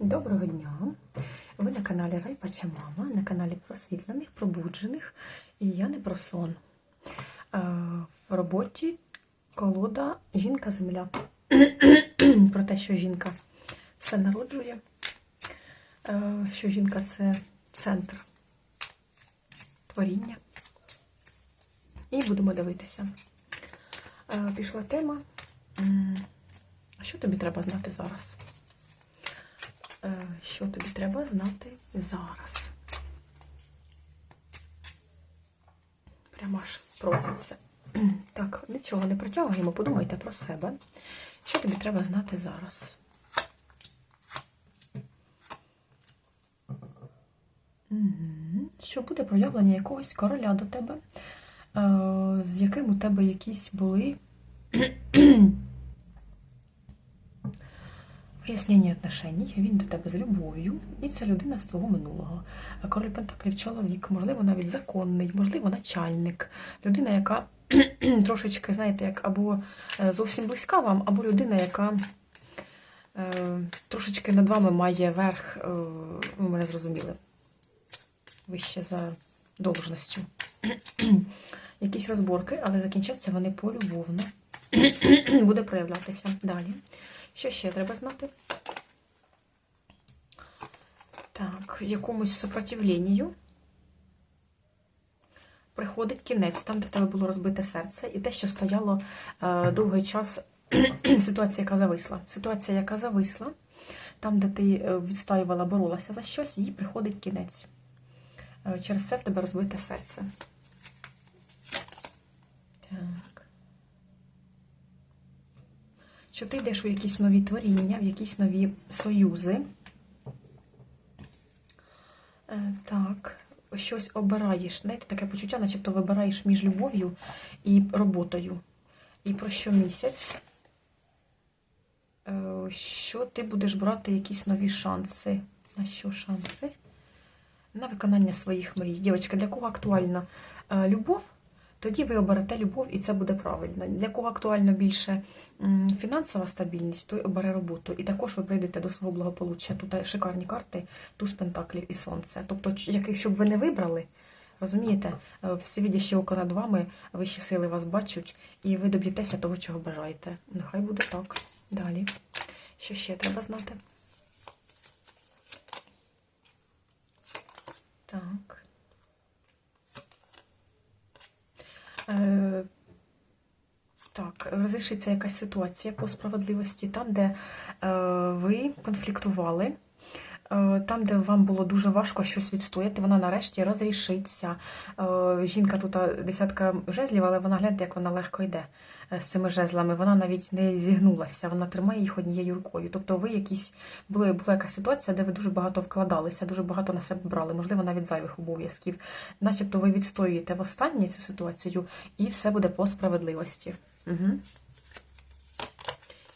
Доброго дня! Ви на каналі Райпача Мама, на каналі просвітлених, пробуджених, і я не про сон. Е, В роботі колода жінка-земля. Про те, що жінка все народжує, е, що жінка це центр творіння. І будемо дивитися. Е, Пішла тема. Що тобі треба знати зараз? Е, Що тобі треба знати зараз? Прямо аж проситься. Так, нічого не протягуємо, подумайте про себе. Що тобі треба знати зараз? Що буде проявлення якогось короля до тебе, е, з яким у тебе якісь були Вияснення отношень, він до тебе з любов'ю, і це людина з твого минулого. А Король Пентаклів чоловік, можливо, навіть законний, можливо, начальник, людина, яка трошечки, знаєте, як або е, зовсім близька вам, або людина, яка е, трошечки над вами має верх, е, ви мене зрозуміли, вище за должністю. Якісь розборки, але закінчаться вони полюбовно. Буде проявлятися далі. Що ще треба знати? Так, якомусь сопротивленню приходить кінець, там, де в тебе було розбите серце, і те, що стояло е, довгий час, ситуація, яка зависла. Ситуація, яка зависла, там, де ти е, відстаювала, боролася за щось, їй приходить кінець. Е, через це в тебе розбите серце. Так. Що ти йдеш у якісь нові творіння, в якісь нові союзи. Е, Так, щось обираєш. Знаєте, таке почуття, начебто вибираєш між любов'ю і роботою. І про що місяць? Е, Що ти будеш брати якісь нові шанси? На що шанси? На виконання своїх мрій. Дівчатка, для кого актуальна е, любов? Тоді ви оберете любов, і це буде правильно. Для кого актуально більше фінансова стабільність, той обере роботу. І також ви прийдете до свого благополуччя. Тут шикарні карти, туз пентаклів і сонце. Тобто, яких щоб ви не вибрали, розумієте, е, всі око над вами, вищі сили вас бачать, і ви доб'єтеся того, чого бажаєте. Нехай буде так. Далі. Що ще треба знати? Так. Е, Так, розрішиться якась ситуація по справедливості, там, де е, ви конфліктували, е, там, де вам було дуже важко щось відстояти, вона нарешті розрішиться. Е, жінка тут десятка жезлів, але вона гляньте, як вона легко йде з цими жезлами. Вона навіть не зігнулася, вона тримає їх однією рукою. Тобто ви якісь були, була якась ситуація, де ви дуже багато вкладалися, дуже багато на себе брали, можливо, навіть зайвих обов'язків. Начебто ви відстоюєте в останній цю ситуацію, і все буде по справедливості. Угу.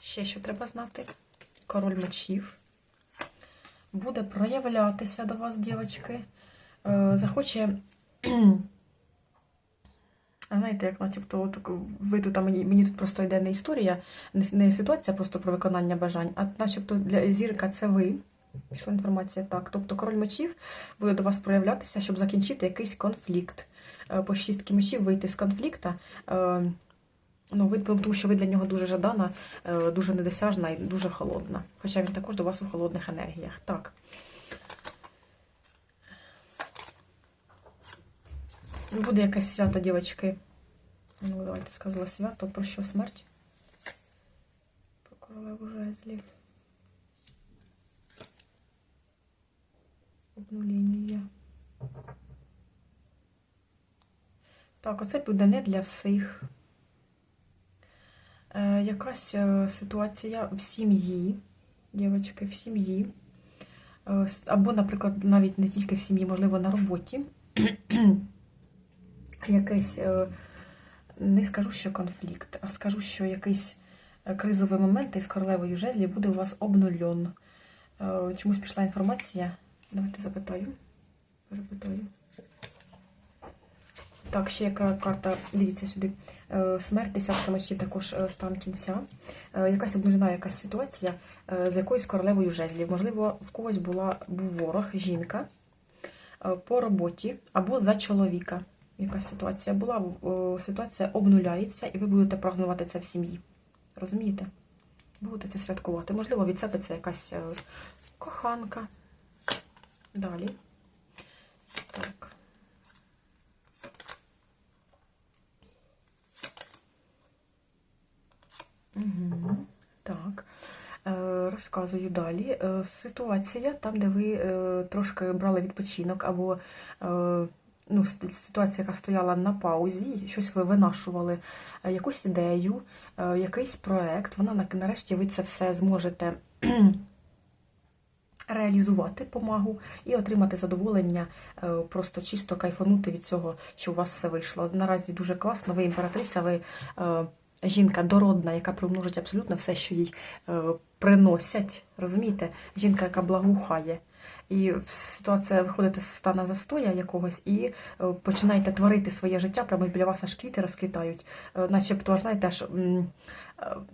Ще що треба знати? Король мечів. Буде проявлятися до вас, дівчатки. Е, захоче. Знаєте, як начебто, ви тут, мені, мені тут просто йде не історія, не, не ситуація просто про виконання бажань, а начебто для зірка це ви. Пішла інформація так. Тобто король мечів буде до вас проявлятися, щоб закінчити якийсь конфлікт. Е, По шістки мечів вийти з конфлікта. Е, Ну, ви, тому що ви для нього дуже жадана, е, дуже недосяжна і дуже холодна. Хоча він також до вас у холодних енергіях. Так. Буде якесь свято, дівчатки. Ну, давайте сказала свято. Про що смерть? Про королеву жезлів. Обнуління. Так, оце буде не для всіх. Е, якась е, ситуація в сім'ї, дівчатки, в сім'ї. Е, Або, наприклад, навіть не тільки в сім'ї, можливо, на роботі. Якийсь, е, не скажу, що конфлікт, а скажу, що якийсь е, кризовий момент із королевою жезлі буде у вас обнульон. Е, Чомусь пішла інформація. Давайте запитаю. Перепитаю. Так, ще яка карта, дивіться сюди. Смерть, десятка мечів, також стан кінця. Якась обнулена якась ситуація з якоюсь королевою жезлів. Можливо, в когось була був ворог, жінка по роботі або за чоловіка. Якась ситуація була, е, ситуація обнуляється, і ви будете празнувати це в сім'ї. Розумієте? Будете це святкувати. Можливо, від якась е, коханка. Далі. Так. Угу. Так. Е, Розказую далі. Ситуація там, де ви трошки брали відпочинок, або ну, ситуація, яка стояла на паузі, щось ви винашували, е, якусь ідею, е, якийсь проект, вона на- нарешті ви це все зможете реалізувати помагу і отримати задоволення, е, просто чисто кайфанути від цього, що у вас все вийшло. Наразі дуже класно, ви імператриця, ви жінка дородна, яка примножить абсолютно все, що їй приносять. Розумієте? Жінка, яка благоухає. І ситуація виходите з стану застоя якогось і е, починаєте творити своє життя, прямо біля вас аж квіти розквітають. Е, Начебто, знаєте, аж, е,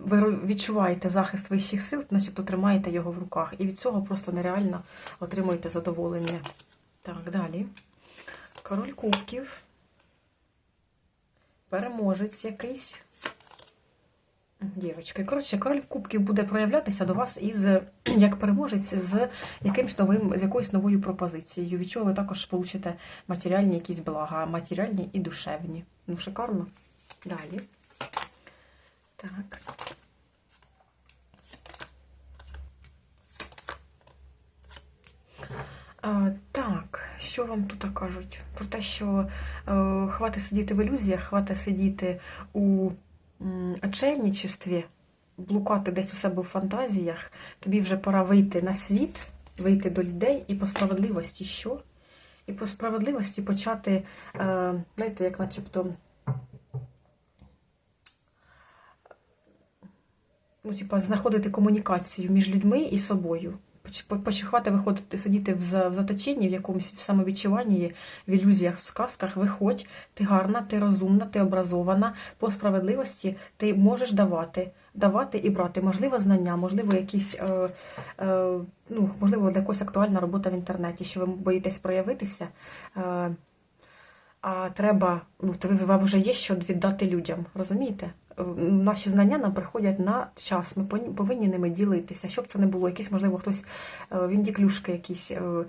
ви відчуваєте захист вищих сил, начебто тримаєте його в руках. І від цього просто нереально отримуєте задоволення. Так, далі. Король кубків. Переможець якийсь. Дівочки. Коротше, король кубків буде проявлятися до вас із як переможець з якимсь новим, з якоюсь новою пропозицією, від чого ви також получите матеріальні якісь блага, матеріальні і душевні. Ну, шикарно. Далі. Так. А, так, що вам тут кажуть? Про те, що е, хватить сидіти в ілюзіях, хватить сидіти у очельничестві, блукати десь у себе в фантазіях. Тобі вже пора вийти на світ, вийти до людей і по справедливості що? І по справедливості почати, е, знаєте, як начебто. Ну, типа, знаходити комунікацію між людьми і собою. Поч- по- Почухати виходити, сидіти в, заточенні, в якомусь в самовідчуванні, в ілюзіях, в сказках. Виходь, ти гарна, ти розумна, ти образована. По справедливості ти можеш давати, давати і брати. Можливо, знання, можливо, якісь, е, е, ну, можливо, для актуальна робота в інтернеті, що ви боїтесь проявитися. Е, а треба, ну, вам вже є що віддати людям, розумієте? Наші знання нам приходять на час, ми повинні ними ділитися. Щоб це не було, якісь, можливо, хтось е, він діклюшки якісь е, е,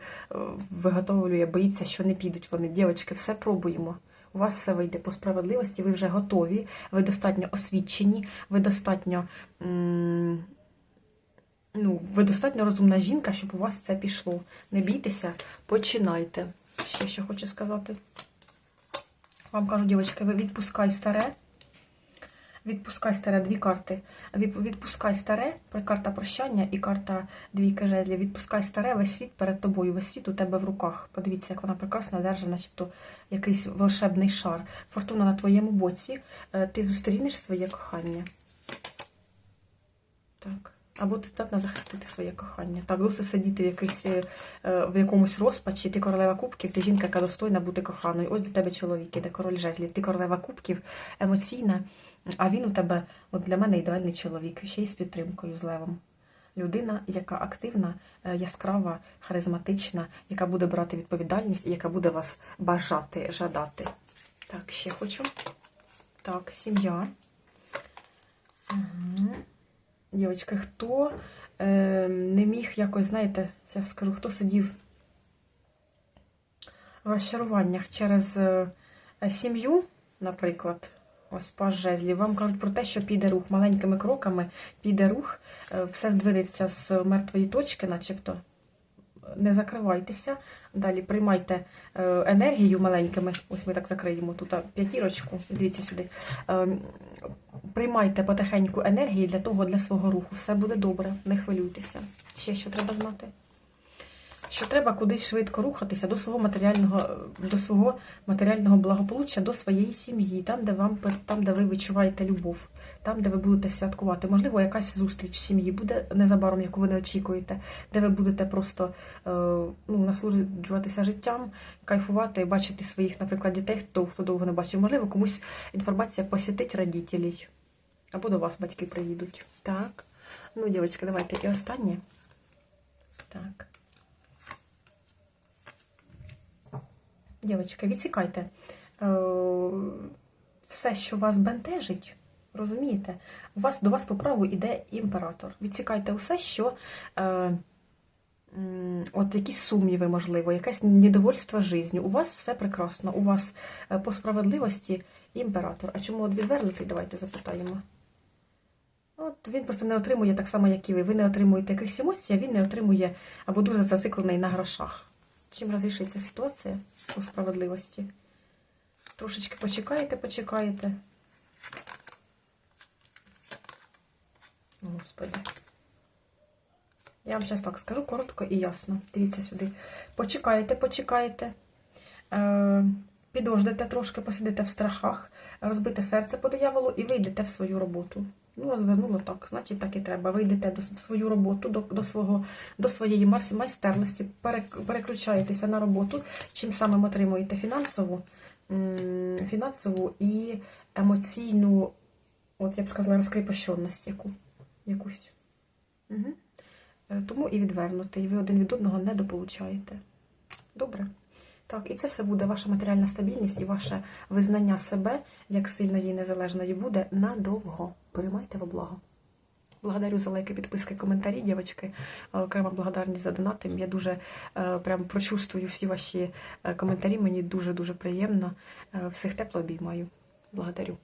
виготовлює, боїться, що не підуть вони. Дівчатки, все пробуємо. У вас все вийде по справедливості, ви вже готові, ви достатньо освічені, ви достатньо. Ну, ви достатньо розумна жінка, щоб у вас це пішло. Не бійтеся, починайте. Ще що хочу сказати. Вам кажу, дівчатки, ви відпускай старе. Відпускай старе дві карти. Відпускай старе, карта прощання і карта двійки жезлів. Відпускай старе, весь світ перед тобою, весь світ у тебе в руках. Подивіться, як вона прекрасно держа, начебто якийсь волшебний шар. Фортуна на твоєму боці. Е, Ти зустрінеш своє кохання. Так. Або ти здатна захистити своє кохання. Так, досить сидіти в, якийсь, е, е, в якомусь розпачі, ти королева кубків, ти жінка, яка достойна бути коханою. Ось до тебе чоловік, іде король жезлів, ти королева кубків, емоційна, а він у тебе, от для мене ідеальний чоловік, ще й з підтримкою, з левом. Людина, яка активна, е, яскрава, харизматична, яка буде брати відповідальність і яка буде вас бажати, жадати. Так, ще хочу. Так, сім'я. Угу. Дівчатки, хто е, не міг якось, знаєте, я скажу, хто сидів в розчаруваннях через е, сім'ю, наприклад, ось паж жезлів, вам кажуть про те, що піде рух маленькими кроками, піде рух, е, все здвинеться з мертвої точки, начебто. Не закривайтеся. Далі приймайте е, енергію маленькими. Ось ми так закриємо тут п'ятірочку. Дивіться сюди. Е, приймайте потихеньку енергії для того, для свого руху. Все буде добре, не хвилюйтеся. Ще що треба знати? що треба кудись швидко рухатися до свого матеріального, до свого матеріального благополуччя, до своєї сім'ї, там, де вам там, де ви відчуваєте любов, там, де ви будете святкувати. Можливо, якась зустріч в сім'ї буде незабаром, яку ви не очікуєте, де ви будете просто е, ну, насолоджуватися життям, кайфувати, бачити своїх, наприклад, дітей, хто, хто довго не бачив. Можливо, комусь інформація посітить родителей. Або до вас батьки приїдуть. Так. Ну, дівчатки, давайте і останнє. Так. Дівчатка, відсікайте е, все, що вас бентежить, розумієте? У вас, до вас по праву йде імператор. Відсікайте усе, що е, от якісь сумніви, можливо, якесь недовольство життю. У вас все прекрасно. У вас е, по справедливості імператор. А чому от відвернутий? Давайте запитаємо. От він просто не отримує так само, як і ви. Ви не отримуєте якихось емоцій, а він не отримує або дуже зациклений на грошах. Чим розрішиться ситуація по справедливості? Трошечки почекаєте, почекаєте. Господи. Я вам зараз так скажу коротко і ясно. Дивіться сюди. Почекаєте, почекаєте. Е, підождете трошки, посидите в страхах, розбите серце по дияволу і вийдете в свою роботу. Ну, вас звернуло так, значить так і треба. Ви йдете до, в свою роботу, до, до, свого, до своєї майстерності, переключаєтеся на роботу, чим самим отримуєте фінансову, фінансову і емоційну, от я б сказала, розкріпощеність яку, якусь. Угу. Тому і відвернути, і ви один від одного не дополучаєте. Добре? Так, і це все буде ваша матеріальна стабільність і ваше визнання себе як сильної і незалежної буде надовго. Приймайте во благо. Благодарю за лайки, підписки, коментарі, дівчатки. Окрема благодарність за донати. Я дуже е, прям прочувствую всі ваші е, коментарі. Мені дуже-дуже приємно. Е, Всіх тепло обіймаю. Благодарю.